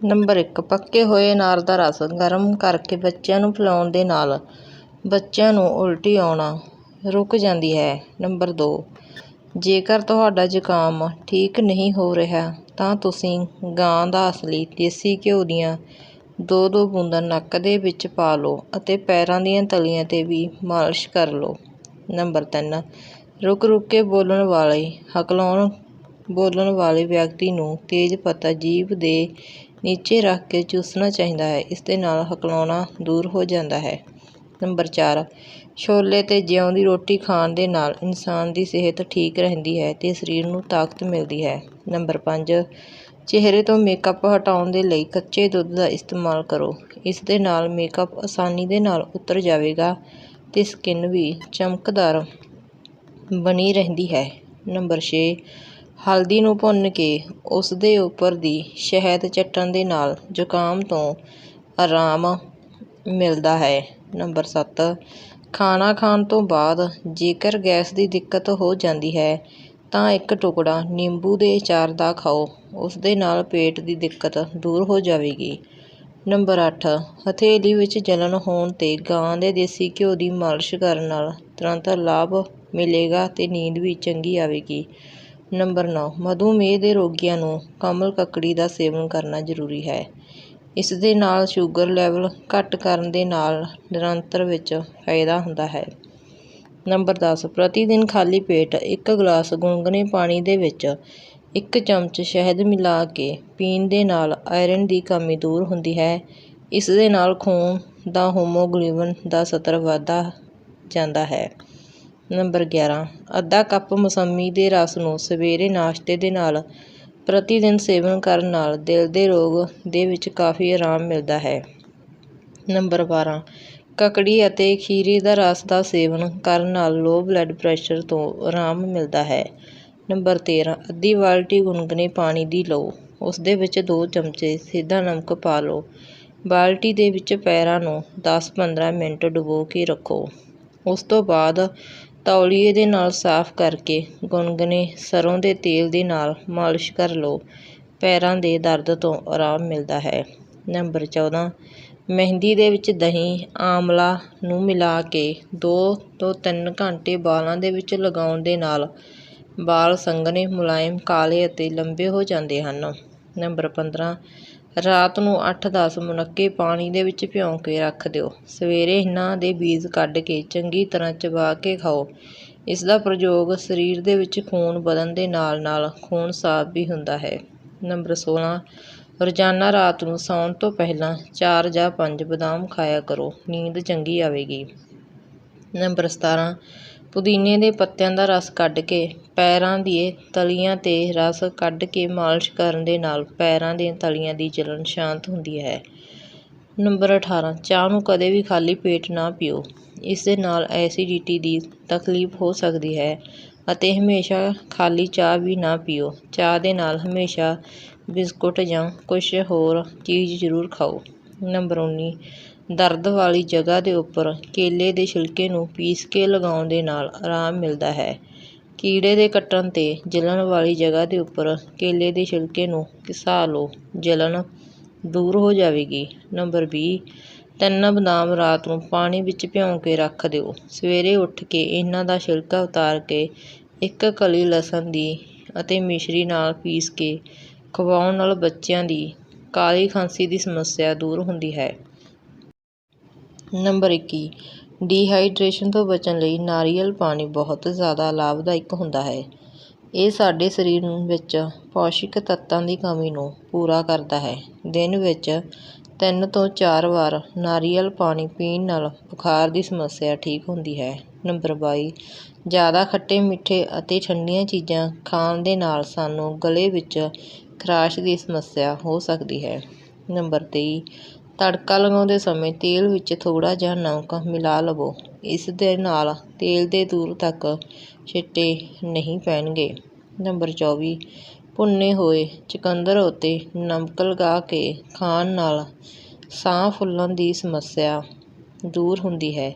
Number ਇੱਕ, ਪੱਕੇ ਹੋਏ ਅਨਾਰ ਦਾ ਰਸ ਗਰਮ ਕਰਕੇ ਬੱਚਿਆਂ ਨੂੰ ਪਿਲਾਉਣ ਦੇ ਨਾਲ ਬੱਚਿਆਂ ਨੂੰ ਉਲਟੀ ਆਉਣਾ ਰੁਕ ਜਾਂਦੀ ਹੈ। ਨੰਬਰ ਦੋ, ਜੇਕਰ ਤੁਹਾਡਾ ਜ਼ੁਕਾਮ ਠੀਕ ਨਹੀਂ ਹੋ ਰਿਹਾ, ਤਾਂ ਤੁਸੀਂ ਗਾਂ ਦਾ ਅਸਲੀ ਦੇਸੀ ਘਿਓ ਦੀਆਂ ਦੋ ਦੋ ਬੂੰਦਾਂ ਨੱਕ ਦੇ ਵਿੱਚ ਪਾ ਲਓ ਅਤੇ ਪੈਰਾਂ ਦੀਆਂ ਤਲੀਆਂ 'ਤੇ ਵੀ ਮਾਲਿਸ਼ ਕਰ ਲਓ। ਨੰਬਰ ਤਿੰਨ ਰੁਕ ਰੁਕ ਕੇ ਬੋਲਣ ਵਾਲੇ, ਹਕਲਾਉਣ ਬੋਲਣ ਵਾਲੇ ਵਿਅਕਤੀ ਨੂੰ ਤੇਜ਼ ਪੱਤਾ ਜੀਭ ਦੇ ਨੀਚੇ ਰੱਖ ਕੇ ਚੂਸਣਾ ਚਾਹੀਦਾ ਹੈ। ਇਸ ਦੇ ਨਾਲ ਹਕਲਾਉਣਾ ਦੂਰ ਹੋ ਜਾਂਦਾ ਹੈ। ਨੰਬਰ ਚਾਰ, ਛੋਲੇ ਅਤੇ ਜਿਉਂ ਦੀ ਰੋਟੀ ਖਾਣ ਦੇ ਨਾਲ ਇਨਸਾਨ ਦੀ ਸਿਹਤ ਠੀਕ ਰਹਿੰਦੀ ਹੈ ਅਤੇ ਸਰੀਰ ਨੂੰ ਤਾਕਤ ਮਿਲਦੀ ਹੈ। ਨੰਬਰ ਪੰਜ, ਚਿਹਰੇ ਤੋਂ ਮੇਕਅਪ ਹਟਾਉਣ ਦੇ ਲਈ ਕੱਚੇ ਦੁੱਧ ਦਾ ਇਸਤੇਮਾਲ ਕਰੋ। ਇਸ ਦੇ ਨਾਲ ਮੇਕਅਪ ਆਸਾਨੀ ਦੇ ਨਾਲ ਉਤਰ ਜਾਵੇਗਾ ਅਤੇ ਸਕਿਨ ਵੀ ਚਮਕਦਾਰ ਬਣੀ ਰਹਿੰਦੀ ਹੈ। ਨੰਬਰ ਛੇ ਹਲਦੀ ਨੂੰ ਭੁੰਨ ਕੇ ਉਸ ਦੇ ਉੱਪਰ ਦੀ ਸ਼ਹਿਦ ਚੱਟਣ ਦੇ ਨਾਲ ਜ਼ੁਕਾਮ ਤੋਂ ਆਰਾਮ ਮਿਲਦਾ ਹੈ। ਨੰਬਰ ਸੱਤ, ਖਾਣਾ ਖਾਣ ਤੋਂ ਬਾਅਦ ਜੇਕਰ ਗੈਸ ਦੀ ਦਿੱਕਤ ਹੋ ਜਾਂਦੀ ਹੈ, ਤਾਂ ਇੱਕ ਟੁਕੜਾ ਨਿੰਬੂ ਦੇ ਅਚਾਰ ਦਾ ਖਾਓ। ਉਸ ਦੇ ਨਾਲ ਪੇਟ ਦੀ ਦਿੱਕਤ ਦੂਰ ਹੋ ਜਾਵੇਗੀ। ਨੰਬਰ ਅੱਠ, ਹਥੇਲੀ ਵਿੱਚ ਜਲਨ ਹੋਣ 'ਤੇ ਗਾਂ ਦੇ ਦੇਸੀ ਘਿਓ ਦੀ ਮਾਲਿਸ਼ ਕਰਨ ਨਾਲ ਤੁਰੰਤ ਲਾਭ ਮਿਲੇਗਾ ਅਤੇ ਨੀਂਦ ਵੀ ਚੰਗੀ ਆਵੇਗੀ। ਨੰਬਰ ਨੌ ਮਧੂਮੇਹ ਦੇ ਰੋਗੀਆਂ ਨੂੰ ਕਮਲ ਕੱਕੜੀ ਦਾ ਸੇਵਨ ਕਰਨਾ ਜ਼ਰੂਰੀ ਹੈ। ਇਸ ਦੇ ਨਾਲ ਸ਼ੂਗਰ ਲੈਵਲ ਘੱਟ ਕਰਨ ਦੇ ਨਾਲ ਨਿਰੰਤਰ ਵਿੱਚ ਫਾਇਦਾ ਹੁੰਦਾ ਹੈ। ਨੰਬਰ ਦਸ ਪ੍ਰਤੀ ਦਿਨ ਖਾਲੀ ਪੇਟ ਇੱਕ ਗਲਾਸ ਗੁਨਗੁਨੇ ਪਾਣੀ ਦੇ ਵਿੱਚ ਇੱਕ ਚਮਚ ਸ਼ਹਿਦ ਮਿਲਾ ਕੇ ਪੀਣ ਦੇ ਨਾਲ ਆਇਰਨ ਦੀ ਕਮੀ ਦੂਰ ਹੁੰਦੀ ਹੈ। ਇਸ ਦੇ ਨਾਲ ਖੂਨ ਦਾ ਹੋਮੋਗਲੋਬਿਨ ਦਾ ਸਤਰ ਵਧਦਾ ਜਾਂਦਾ ਹੈ। ਨੰਬਰ ਗਿਆਰਾਂ ਅੱਧਾ ਕੱਪ ਮੌਸਮੀ ਦੇ ਰਸ ਨੂੰ ਸਵੇਰੇ ਨਾਸ਼ਤੇ ਦੇ ਨਾਲ ਪ੍ਰਤੀ ਦਿਨ ਸੇਵਨ ਕਰਨ ਨਾਲ ਦਿਲ ਦੇ ਰੋਗ ਦੇ ਵਿੱਚ ਕਾਫ਼ੀ ਆਰਾਮ ਮਿਲਦਾ ਹੈ। ਨੰਬਰ ਬਾਰ੍ਹਾਂ ਕਕੜੀ ਅਤੇ ਖੀਰੇ ਦਾ ਰਸ ਦਾ ਸੇਵਨ ਕਰਨ ਨਾਲ ਲੋ ਬਲੱਡ ਪ੍ਰੈਸ਼ਰ ਤੋਂ ਆਰਾਮ ਮਿਲਦਾ ਹੈ। ਨੰਬਰ ਤੇਰ੍ਹਾਂ ਅੱਧੀ ਬਾਲਟੀ ਗੁਨਗੁਨੇ ਪਾਣੀ ਦੀ ਲਓ। ਉਸ ਦੇ ਵਿੱਚ ਦੋ ਚਮਚੇ ਸਿੱਧਾ ਨਮਕ ਪਾ ਲਓ। ਬਾਲਟੀ ਦੇ ਵਿੱਚ ਪੈਰਾਂ ਨੂੰ 10-15 ਮਿੰਟ ਡੁਬੋ ਕੇ ਰੱਖੋ। ਉਸ ਤੋਂ ਬਾਅਦ ਤੌਲੀਏ ਦੇ ਨਾਲ ਸਾਫ਼ ਕਰਕੇ ਗੁਨਗੁਨੇ ਸਰੋਂ ਦੇ ਤੇਲ ਦੇ ਨਾਲ ਮਾਲਿਸ਼ ਕਰ ਲਓ। ਪੈਰਾਂ ਦੇ ਦਰਦ ਤੋਂ ਆਰਾਮ ਮਿਲਦਾ ਹੈ। ਨੰਬਰ ਚੌਦ੍ਹਾਂ ਮਹਿੰਦੀ ਦੇ ਵਿੱਚ ਦਹੀਂ, ਆਮਲਾ ਨੂੰ ਮਿਲਾ ਕੇ ਦੋ ਤੋਂ ਤਿੰਨ ਘੰਟੇ ਵਾਲਾਂ ਦੇ ਵਿੱਚ ਲਗਾਉਣ ਦੇ ਨਾਲ ਵਾਲ ਸੰਘਣੇ ਮੁਲਾਇਮ, ਕਾਲੇ ਅਤੇ ਲੰਬੇ ਹੋ ਜਾਂਦੇ ਹਨ। ਨੰਬਰ ਪੰਦਰਾਂ ਰਾਤ ਨੂੰ 8-10 ਮੁਨੱਕੇ ਪਾਣੀ ਦੇ ਵਿੱਚ ਭਿਉਂ ਕੇ ਰੱਖ ਦਿਓ। ਸਵੇਰੇ ਇਹਨਾਂ ਦੇ ਬੀਜ ਕੱਢ ਕੇ ਚੰਗੀ ਤਰ੍ਹਾਂ ਚਬਾ ਕੇ ਖਾਓ। ਇਸ ਦਾ ਪ੍ਰਯੋਗ ਸਰੀਰ ਦੇ ਵਿੱਚ ਖੂਨ ਵਧਣ ਦੇ ਨਾਲ ਨਾਲ ਖੂਨ ਸਾਫ਼ ਵੀ ਹੁੰਦਾ ਹੈ। ਨੰਬਰ 16 ਰੋਜ਼ਾਨਾ ਰਾਤ ਨੂੰ ਸੌਣ ਤੋਂ ਪਹਿਲਾਂ 4 ਜਾਂ 5 ਬਦਾਮ ਖਾਇਆ ਕਰੋ। ਨੀਂਦ ਚੰਗੀ ਆਵੇਗੀ। ਨੰਬਰ 17 ਪੁਦੀਨੇ ਦੇ ਪੱਤਿਆਂ ਦਾ ਰਸ ਕੱਢ ਕੇ ਪੈਰਾਂ ਦੀਆਂ ਤਲੀਆਂ 'ਤੇ ਰਸ ਕੱਢ ਕੇ ਮਾਲਿਸ਼ ਕਰਨ ਦੇ ਨਾਲ ਪੈਰਾਂ ਦੀਆਂ ਤਲੀਆਂ ਦੀ ਜਲਨ ਸ਼ਾਂਤ ਹੁੰਦੀ ਹੈ। ਨੰਬਰ 18 ਚਾਹ ਨੂੰ ਕਦੇ ਵੀ ਖਾਲੀ ਪੇਟ ਨਾ ਪੀਓ। ਇਸ ਦੇ ਨਾਲ ਐਸੀਡਿਟੀ ਦੀ ਤਕਲੀਫ ਹੋ ਸਕਦੀ ਹੈ ਅਤੇ ਹਮੇਸ਼ਾ ਖਾਲੀ ਚਾਹ ਵੀ ਨਾ ਪੀਓ। ਚਾਹ ਦੇ ਨਾਲ ਹਮੇਸ਼ਾ ਬਿਸਕੁਟ ਜਾਂ ਕੁਝ ਹੋਰ ਚੀਜ਼ ਜ਼ਰੂਰ ਖਾਓ। ਨੰਬਰ 19 ਦਰਦ ਵਾਲੀ ਜਗ੍ਹਾ ਦੇ ਉੱਪਰ ਕੇਲੇ ਦੇ ਛਿਲਕੇ ਨੂੰ ਪੀਸ ਕੇ ਲਗਾਉਣ ਦੇ ਨਾਲ ਆਰਾਮ ਮਿਲਦਾ ਹੈ। ਕੀੜੇ ਦੇ ਕੱਟਣ 'ਤੇ ਜਲਣ ਵਾਲੀ ਜਗ੍ਹਾ ਦੇ ਉੱਪਰ ਕੇਲੇ ਦੇ ਛਿਲਕੇ ਨੂੰ ਘਿਸਾ ਲਓ। ਜਲਣ ਦੂਰ ਹੋ ਜਾਵੇਗੀ। ਨੰਬਰ ਵੀਹ ਤਿੰਨ ਬਦਾਮ ਰਾਤ ਨੂੰ ਪਾਣੀ ਵਿੱਚ ਭਿਉਂ ਕੇ ਰੱਖ ਦਿਓ। ਸਵੇਰੇ ਉੱਠ ਕੇ ਇਹਨਾਂ ਦਾ ਛਿਲਕਾ ਉਤਾਰ ਕੇ ਇੱਕ ਕਲੀ ਲਸਣ ਦੀ ਅਤੇ ਮਿਸ਼ਰੀ ਨਾਲ ਪੀਸ ਕੇ ਖਵਾਉਣ ਨਾਲ ਬੱਚਿਆਂ ਦੀ ਕਾਲੀ ਖਾਂਸੀ ਦੀ ਸਮੱਸਿਆ ਦੂਰ ਹੁੰਦੀ ਹੈ। ਨੰਬਰ 21 ਡੀਹਾਈਡਰੇਸ਼ਨ ਤੋਂ ਬਚਣ ਲਈ ਨਾਰੀਅਲ ਪਾਣੀ ਬਹੁਤ ਜ਼ਿਆਦਾ ਲਾਭਦਾਇਕ ਹੁੰਦਾ ਹੈ। ਇਹ ਸਾਡੇ ਸਰੀਰ ਵਿੱਚ ਪੌਸ਼ਟਿਕ ਤੱਤਾਂ ਦੀ ਕਮੀ ਨੂੰ ਪੂਰਾ ਕਰਦਾ ਹੈ। ਦਿਨ ਵਿੱਚ ਤਿੰਨ ਤੋਂ ਚਾਰ ਵਾਰ ਨਾਰੀਅਲ ਪਾਣੀ ਪੀਣ ਨਾਲ ਬੁਖਾਰ ਦੀ ਸਮੱਸਿਆ ਠੀਕ ਹੁੰਦੀ ਹੈ। ਨੰਬਰ ਬਾਈ, ਜ਼ਿਆਦਾ ਖੱਟੇ ਮਿੱਠੇ ਅਤੇ ਠੰਡੀਆਂ ਚੀਜ਼ਾਂ ਖਾਣ ਦੇ ਨਾਲ ਸਾਨੂੰ ਗਲੇ ਵਿੱਚ ਖਰਾਸ਼ ਦੀ ਸਮੱਸਿਆ ਹੋ ਸਕਦੀ ਹੈ। ਨੰਬਰ ਤੇਈ ਤੜਕਾ ਲਗਾਉਂਦੇ ਸਮੇਂ ਤੇਲ ਵਿੱਚ ਥੋੜ੍ਹਾ ਜਿਹਾ ਨਮਕ ਮਿਲਾ ਲਵੋ। ਇਸ ਦੇ ਨਾਲ ਤੇਲ ਦੇ ਦੂਰ ਤੱਕ ਛਿੱਟੇ ਨਹੀਂ ਪੈਣਗੇ। ਨੰਬਰ 24 ਭੁੰਨੇ ਹੋਏ ਚੁਕੰਦਰ ਉੱਤੇ ਨਮਕ ਲਗਾ ਕੇ ਖਾਣ ਨਾਲ ਸਾਹ ਫੁੱਲਣ ਦੀ ਸਮੱਸਿਆ ਦੂਰ ਹੁੰਦੀ ਹੈ।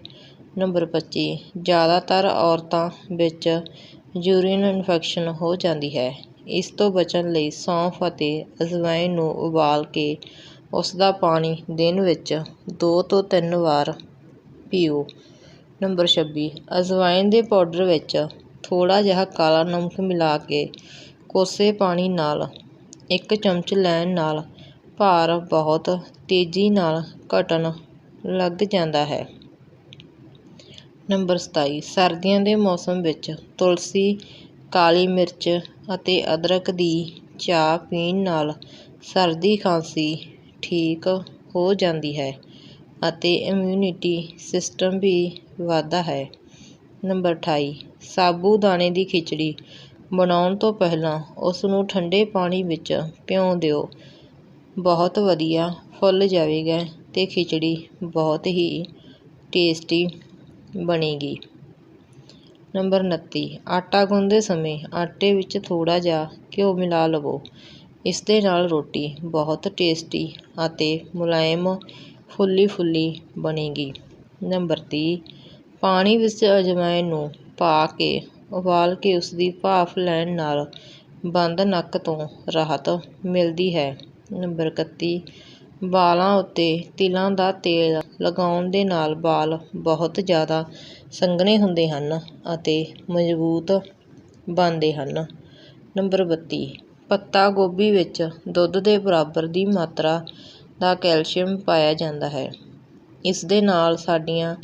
ਨੰਬਰ 25 ਜ਼ਿਆਦਾਤਰ ਔਰਤਾਂ ਵਿੱਚ ਯੂਰੀਨ ਇਨਫੈਕਸ਼ਨ ਹੋ ਜਾਂਦੀ ਹੈ। ਇਸ ਤੋਂ ਬਚਣ ਲਈ ਸੌਂਫ ਅਤੇ ਅਜਵਾਇਣ ਨੂੰ ਉਬਾਲ ਕੇ ਉਸ ਦਾ ਪਾਣੀ ਦਿਨ ਵਿੱਚ ਦੋ ਤੋਂ ਤਿੰਨ ਵਾਰ ਪੀਓ। ਨੰਬਰ ਛੱਬੀ ਅਜਵਾਇਣ ਦੇ ਪਾਊਡਰ ਵਿੱਚ ਥੋੜ੍ਹਾ ਜਿਹਾ ਕਾਲਾ ਨਮਕ ਮਿਲਾ ਕੇ ਕੋਸੇ ਪਾਣੀ ਨਾਲ ਇੱਕ ਚਮਚ ਲੈਣ ਨਾਲ ਭਾਰ ਬਹੁਤ ਤੇਜ਼ੀ ਨਾਲ ਘਟਣ ਲੱਗ ਜਾਂਦਾ ਹੈ। ਨੰਬਰ ਸਤਾਈ, ਸਰਦੀਆਂ ਦੇ ਮੌਸਮ ਵਿੱਚ ਤੁਲਸੀ, ਕਾਲੀ ਮਿਰਚ ਅਤੇ ਅਦਰਕ ਦੀ ਚਾਹ ਪੀਣ ਨਾਲ ਸਰਦੀ ਖਾਂਸੀ ਠੀਕ ਹੋ ਜਾਂਦੀ ਹੈ ਅਤੇ ਇਮਿਊਨਿਟੀ ਸਿਸਟਮ ਵੀ ਵੱਧਦਾ ਹੈ। ਨੰਬਰ ਅਠਾਈ ਸਾਬੂਦਾਣੇ ਦੀ ਖਿਚੜੀ ਬਣਾਉਣ ਤੋਂ ਪਹਿਲਾਂ ਉਸ ਨੂੰ ਠੰਡੇ ਪਾਣੀ ਵਿੱਚ ਭਿਓਂ ਦਿਓ। ਬਹੁਤ ਵਧੀਆ ਫੁੱਲ ਜਾਵੇਗਾ ਅਤੇ ਖਿਚੜੀ ਬਹੁਤ ਹੀ ਟੇਸਟੀ ਬਣੇਗੀ। ਨੰਬਰ ਉਨੱਤੀ, ਆਟਾ ਗੁੰਨਦੇ ਸਮੇਂ ਆਟੇ ਵਿੱਚ ਥੋੜ੍ਹਾ ਜਿਹਾ ਘਿਓ ਮਿਲਾ ਲਵੋ। ਇਸ ਦੇ ਨਾਲ ਰੋਟੀ ਬਹੁਤ ਟੇਸਟੀ ਅਤੇ ਮੁਲਾਇਮ ਫੁੱਲੀ ਫੁੱਲੀ ਬਣੇਗੀ। ਨੰਬਰ ਤੀਹ, ਪਾਣੀ ਵਿੱਚ ਅਜਵਾਇਣ ਨੂੰ ਪਾ ਕੇ ਉਬਾਲ ਕੇ ਉਸ ਦੀ ਭਾਫ਼ ਲੈਣ ਨਾਲ ਬੰਦ ਨੱਕ ਤੋਂ ਰਾਹਤ ਮਿਲਦੀ ਹੈ। ਨੰਬਰ ਇਕੱਤੀ ਵਾਲਾਂ ਉੱਤੇ ਤਿਲਾਂ ਦਾ ਤੇਲ ਲਗਾਉਣ ਦੇ ਨਾਲ ਵਾਲ ਬਹੁਤ ਜ਼ਿਆਦਾ ਸੰਘਣੇ ਹੁੰਦੇ ਹਨ ਅਤੇ ਮਜ਼ਬੂਤ ਬਣਦੇ ਹਨ। ਨੰਬਰ ਬੱਤੀ ਪੱਤਾ ਗੋਭੀ ਵਿੱਚ ਦੁੱਧ ਦੇ ਬਰਾਬਰ ਦੀ ਮਾਤਰਾ ਦਾ ਕੈਲਸ਼ੀਅਮ ਪਾਇਆ ਜਾਂਦਾ ਹੈ। ਇਸ ਦੇ ਨਾਲ ਸਾਡੀਆਂ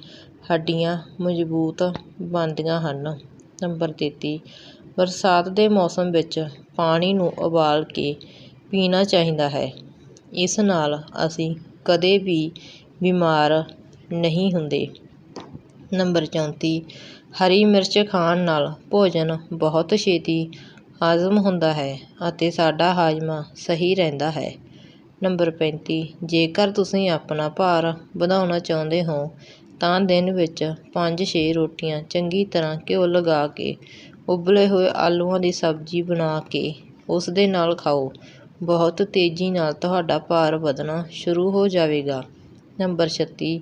ਹੱਡੀਆਂ ਮਜ਼ਬੂਤ ਬਣਦੀਆਂ ਹਨ। ਨੰਬਰ ਤੇਤੀ, ਬਰਸਾਤ ਦੇ ਮੌਸਮ ਵਿੱਚ ਪਾਣੀ ਨੂੰ ਉਬਾਲ ਕੇ ਪੀਣਾ ਚਾਹੀਦਾ ਹੈ। ਇਸ ਨਾਲ ਅਸੀਂ ਕਦੇ ਵੀ ਬਿਮਾਰ ਨਹੀਂ ਹੁੰਦੇ। ਨੰਬਰ ਚੌਂਤੀ, ਹਰੀ ਮਿਰਚ ਖਾਣ ਨਾਲ ਭੋਜਨ ਬਹੁਤ ਛੇਤੀ ਹਜ਼ਮ ਹੁੰਦਾ ਹੈ ਅਤੇ ਸਾਡਾ ਹਾਜ਼ਮਾ ਸਹੀ ਰਹਿੰਦਾ ਹੈ। ਨੰਬਰ ਪੈਂਤੀ, ਜੇਕਰ ਤੁਸੀਂ ਆਪਣਾ ਭਾਰ ਵਧਾਉਣਾ ਚਾਹੁੰਦੇ ਹੋ, ਤਾਂ ਦਿਨ ਵਿੱਚ ਪੰਜ ਛੇ ਰੋਟੀਆਂ ਚੰਗੀ ਤਰ੍ਹਾਂ ਘਿਓ ਲਗਾ ਕੇ, ਉਬਲੇ ਹੋਏ ਆਲੂਆਂ ਦੀ ਸਬਜ਼ੀ ਬਣਾ ਕੇ, ਉਸ ਦੇ ਨਾਲ ਖਾਓ। ਬਹੁਤ ਤੇਜ਼ੀ ਨਾਲ ਤੁਹਾਡਾ ਭਾਰ ਵਧਣਾ ਸ਼ੁਰੂ ਹੋ ਜਾਵੇਗਾ। ਨੰਬਰ ਛੱਤੀ,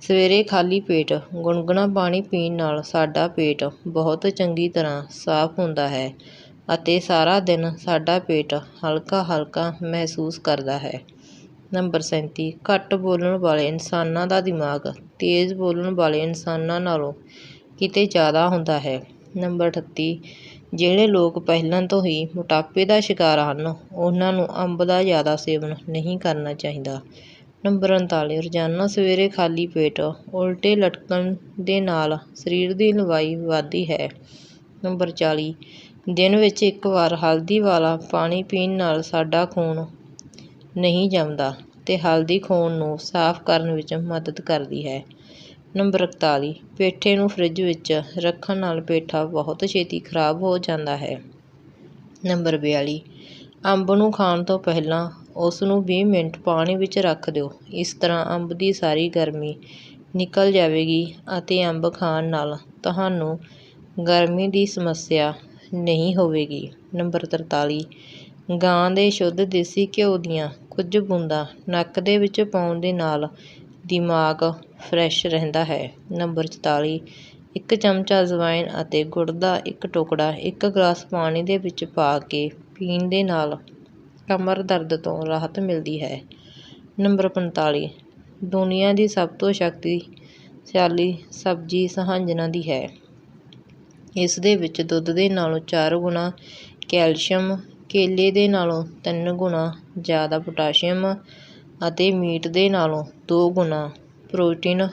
ਸਵੇਰੇ ਖਾਲੀ ਪੇਟ ਗੁਣਗੁਣਾ ਪਾਣੀ ਪੀਣ ਨਾਲ ਸਾਡਾ ਪੇਟ ਬਹੁਤ ਚੰਗੀ ਤਰ੍ਹਾਂ ਸਾਫ਼ ਹੁੰਦਾ ਹੈ। ਅਤੇ ਸਾਰਾ ਦਿਨ ਸਾਡਾ ਪੇਟ ਹਲਕਾ ਹਲਕਾ ਮਹਿਸੂਸ ਕਰਦਾ ਹੈ। ਨੰਬਰ ਸੈਂਤੀ, ਘੱਟ ਬੋਲਣ ਵਾਲੇ ਇਨਸਾਨਾਂ ਦਾ ਦਿਮਾਗ। ਤੇਜ਼ ਬੋਲਣ ਵਾਲੇ ਇਨਸਾਨਾਂ ਨਾਲੋਂ ਕਿਤੇ ਜ਼ਿਆਦਾ ਹੁੰਦਾ ਹੈ। ਨੰਬਰ ਅਠੱਤੀ, ਜਿਹੜੇ ਲੋਕ ਪਹਿਲਾਂ ਤੋਂ ਹੀ ਮੋਟਾਪੇ ਦਾ ਸ਼ਿਕਾਰ ਹਨ, ਉਹਨਾਂ ਨੂੰ ਅੰਬ ਦਾ ਜ਼ਿਆਦਾ ਸੇਵਨ ਨਹੀਂ ਕਰਨਾ ਚਾਹੀਦਾ। ਨੰਬਰ ਉਨਤਾਲੀ, ਰੋਜ਼ਾਨਾ ਸਵੇਰੇ ਖਾਲੀ ਪੇਟ ਉਲਟੇ ਲਟਕਣ ਦੇ ਨਾਲ ਸਰੀਰ ਦੀ ਲੰਬਾਈ ਵੱਧਦੀ ਹੈ। ਨੰਬਰ ਚਾਲੀ ਦਿਨ ਵਿੱਚ ਇੱਕ ਵਾਰ ਹਲਦੀ ਵਾਲਾ ਪਾਣੀ ਪੀਣ ਨਾਲ ਸਾਡਾ ਖੂਨ ਨਹੀਂ ਜੰਮਦਾ ਅਤੇ ਹਲਦੀ ਖੂਨ ਨੂੰ ਸਾਫ਼ ਕਰਨ ਵਿੱਚ ਮਦਦ ਕਰਦੀ ਹੈ। ਨੰਬਰ ਇਕਤਾਲੀ, ਪੇਠੇ ਨੂੰ ਫਰਿੱਜ ਵਿੱਚ ਰੱਖਣ ਨਾਲ ਪੇਠਾ ਬਹੁਤ ਛੇਤੀ ਖਰਾਬ ਹੋ ਜਾਂਦਾ ਹੈ। ਨੰਬਰ ਬਿਆਲੀ, ਅੰਬ ਨੂੰ ਖਾਣ ਤੋਂ ਪਹਿਲਾਂ ਉਸ ਨੂੰ ਵੀਹ ਮਿੰਟ ਪਾਣੀ ਵਿੱਚ ਰੱਖ ਦਿਓ। ਇਸ ਤਰ੍ਹਾਂ ਅੰਬ ਦੀ ਸਾਰੀ ਗਰਮੀ ਨਿਕਲ ਜਾਵੇਗੀ ਅਤੇ ਅੰਬ ਖਾਣ ਨਾਲ ਤੁਹਾਨੂੰ ਗਰਮੀ ਦੀ ਸਮੱਸਿਆ ਨਹੀਂ ਹੋਵੇਗੀ। ਨੰਬਰ ਤਰਤਾਲੀ। ਗਾਂ ਦੇ ਸ਼ੁੱਧ ਦੇਸੀ ਘਿਓ ਦੀਆਂ ਕੁਝ ਬੂੰਦਾਂ ਨੱਕ ਦੇ ਵਿੱਚ ਪਾਉਣ ਦੇ ਨਾਲ ਦਿਮਾਗ ਫਰੈਸ਼ ਰਹਿੰਦਾ ਹੈ। ਨੰਬਰ ਚੁਤਾਲੀ। ਇੱਕ ਚਮਚਾ ਅਜਵਾਇਨ ਅਤੇ ਗੁੜ ਦਾ ਇੱਕ ਟੁਕੜਾ ਇੱਕ ਗਲਾਸ ਪਾਣੀ ਦੇ ਵਿੱਚ ਪਾ ਕੇ ਪੀਣ ਦੇ ਨਾਲ ਕਮਰ ਦਰਦ ਤੋਂ ਰਾਹਤ ਮਿਲਦੀ ਹੈ। ਨੰਬਰ ਪੰਤਾਲੀ। ਦੁਨੀਆ ਦੀ ਸਭ ਤੋਂ ਸ਼ਕਤੀਸ਼ਾਲੀ ਸਬਜ਼ੀ ਸਹਾਂਜਨਾ ਦੀ ਹੈ। ਇਸ ਦੇ ਵਿੱਚ ਦੁੱਧ ਦੇ ਨਾਲੋਂ ਚਾਰ ਗੁਣਾ, ਕੈਲਸ਼ੀਅਮ, ਕੇਲੇ ਦੇ ਨਾਲੋਂ ਤਿੰਨ ਗੁਣਾ, ਜ਼ਿਆਦਾ ਪੋਟਾਸ਼ੀਅਮ ਅਤੇ ਮੀਟ ਦੇ ਨਾਲੋਂ ਦੋ ਗੁਣਾ ਪ੍ਰੋਟੀਨ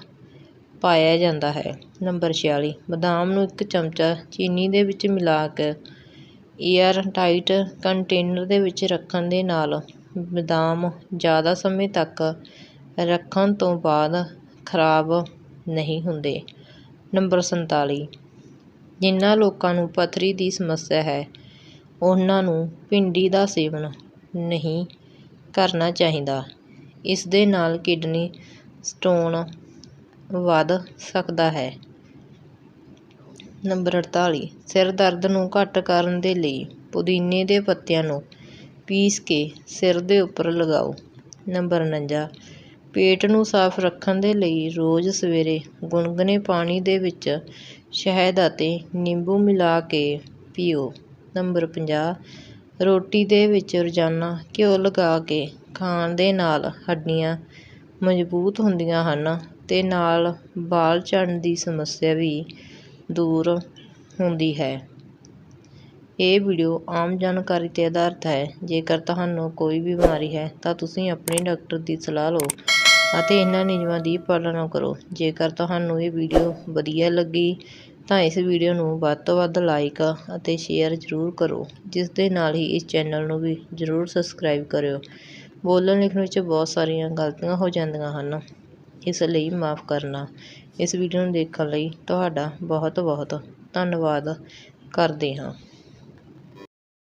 ਪਾਇਆ ਜਾਂਦਾ ਹੈ। ਨੰਬਰ ਛਿਆਲੀ, ਬਦਾਮ ਨੂੰ ਇੱਕ ਚਮਚਾ ਚੀਨੀ ਦੇ ਵਿੱਚ ਮਿਲਾ ਕੇ ਏਅਰ ਟਾਈਟ ਕੰਟੇਨਰ ਦੇ ਵਿੱਚ ਰੱਖਣ ਦੇ ਨਾਲ ਬਦਾਮ ਜ਼ਿਆਦਾ ਸਮੇਂ ਤੱਕ ਰੱਖਣ ਤੋਂ ਬਾਅਦ ਖਰਾਬ ਨਹੀਂ ਹੁੰਦੇ। ਨੰਬਰ ਸੰਤਾਲੀ ਜਿਨ੍ਹਾਂ ਲੋਕਾਂ ਨੂੰ ਪੱਥਰੀ ਦੀ ਸਮੱਸਿਆ ਹੈ, ਉਹਨਾਂ ਨੂੰ ਭਿੰਡੀ ਦਾ ਸੇਵਨ ਨਹੀਂ ਕਰਨਾ ਚਾਹੀਦਾ। ਇਸ ਦੇ ਨਾਲ ਕਿਡਨੀ ਸਟੋਨ ਵੱਧ ਸਕਦਾ ਹੈ। ਨੰਬਰ ਅਠਤਾਲੀ, ਸਿਰ ਦਰਦ ਨੂੰ ਘੱਟ ਕਰਨ ਦੇ ਲਈ ਪੁਦੀਨੇ ਦੇ ਪੱਤਿਆਂ ਨੂੰ ਪੀਸ ਕੇ ਸਿਰ ਦੇ ਉੱਪਰ ਲਗਾਓ। ਨੰਬਰ ਉਣੰਜਾ, ਪੇਟ ਨੂੰ ਸਾਫ਼ ਰੱਖਣ ਦੇ ਲਈ ਰੋਜ਼ ਸਵੇਰੇ ਗੁਨਗੁਨੇ ਪਾਣੀ ਦੇ ਵਿੱਚ ਸ਼ਹਿਦ ਅਤੇ ਨਿੰਬੂ ਮਿਲਾ ਕੇ ਪੀਓ। ਨੰਬਰ ਪੰਜਾਹ, ਰੋਟੀ ਦੇ ਵਿੱਚ ਰੋਜ਼ਾਨਾ ਘਿਓ ਲਗਾ ਕੇ ਖਾਣ ਦੇ ਨਾਲ ਹੱਡੀਆਂ ਮਜ਼ਬੂਤ ਹੁੰਦੀਆਂ ਹਨ ਅਤੇ ਨਾਲ ਵਾਲ ਝੜਨ ਦੀ ਸਮੱਸਿਆ ਵੀ ਦੂਰ ਹੁੰਦੀ ਹੈ। ਇਹ ਵੀਡੀਓ ਆਮ ਜਾਣਕਾਰੀ 'ਤੇ ਆਧਾਰਿਤ ਹੈ। ਜੇਕਰ ਤੁਹਾਨੂੰ ਕੋਈ ਬਿਮਾਰੀ ਹੈ ਤਾਂ ਤੁਸੀਂ ਆਪਣੇ ਡਾਕਟਰ ਦੀ ਸਲਾਹ ਲਓ। ਅਤੇ ਇਹਨਾਂ ਨਿਯਮਾਂ ਦੀ ਪਾਲਣਾ ਕਰੋ। ਜੇਕਰ ਤੁਹਾਨੂੰ ਇਹ ਵੀਡੀਓ ਵਧੀਆ ਲੱਗੀ, ਤਾਂ ਇਸ ਵੀਡੀਓ ਨੂੰ ਵੱਧ ਤੋਂ ਵੱਧ ਲਾਈਕ ਅਤੇ ਸ਼ੇਅਰ ਜ਼ਰੂਰ ਕਰੋ, ਜਿਸ ਦੇ ਨਾਲ ਹੀ ਇਸ ਚੈਨਲ ਨੂੰ ਵੀ ਜ਼ਰੂਰ ਸਬਸਕ੍ਰਾਈਬ ਕਰਿਓ। ਬੋਲਣ ਲਿਖਣ ਵਿੱਚ ਬਹੁਤ ਸਾਰੀਆਂ ਗਲਤੀਆਂ ਹੋ ਜਾਂਦੀਆਂ ਹਨ, ਇਸ ਲਈ ਮਾਫ਼ ਕਰਨਾ। ਇਸ ਵੀਡੀਓ ਨੂੰ ਦੇਖਣ ਲਈ ਤੁਹਾਡਾ ਬਹੁਤ ਬਹੁਤ ਧੰਨਵਾਦ। ਕਰਦੇ ਹਾਂ।